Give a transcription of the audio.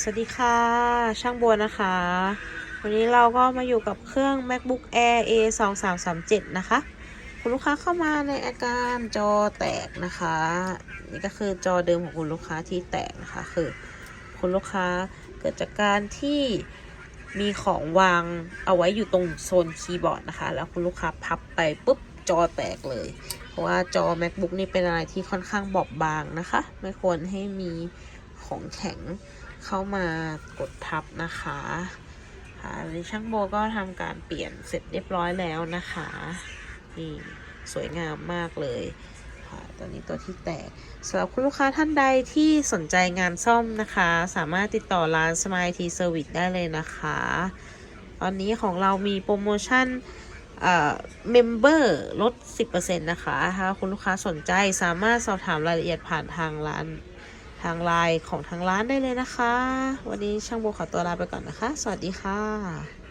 สวัสดีค่ะ ช่างบัวนะคะ วันนี้เราก็มาอยู่กับเครื่อง macbook air a 2 3 3 7นะคะ คุณลูกค้าเข้ามาในอาการจอแตกนะคะ นี่ก็คือจอเดิมของคุณลูกค้าที่แตกนะคะ คือคุณลูกค้าเกิดจากการที่มีของวางเอาไว้อยู่ตรงโซนคีย์บอร์ดนะคะ แล้วคุณลูกค้าพับไปปุ๊บจอแตกเลย เพราะว่าจอ macbook นี่เป็นอะไรที่ค่อนข้างบอบบางนะคะ ไม่ควรให้มี ของแข็งเข้ามากดทับนะคะค่ะอันช่างโบก็ทำการเปลี่ยนเสร็จเรียบร้อยแล้วนะคะนี่สวยงามมากเลยค่ะตัวนี้ตัวที่แตกสำหรับคุณลูกค้าท่านใดที่สนใจงานซ่อมนะคะ สามารถติดต่อร้าน Smile T Service ได้เลยนะคะ ตอนนี้ของเรามีโปรโมชั่นเอ่อเมมเบอร์ลด 10%นะคะถ้าคุณลูกค้าสนใจสามารถสอบถามรายละเอียดผ่านทางร้าน ทางไลน์ของทางร้านได้เลยนะคะ วันนี้ช่างโบขอตัวลาไปก่อนนะคะ สวัสดีค่ะ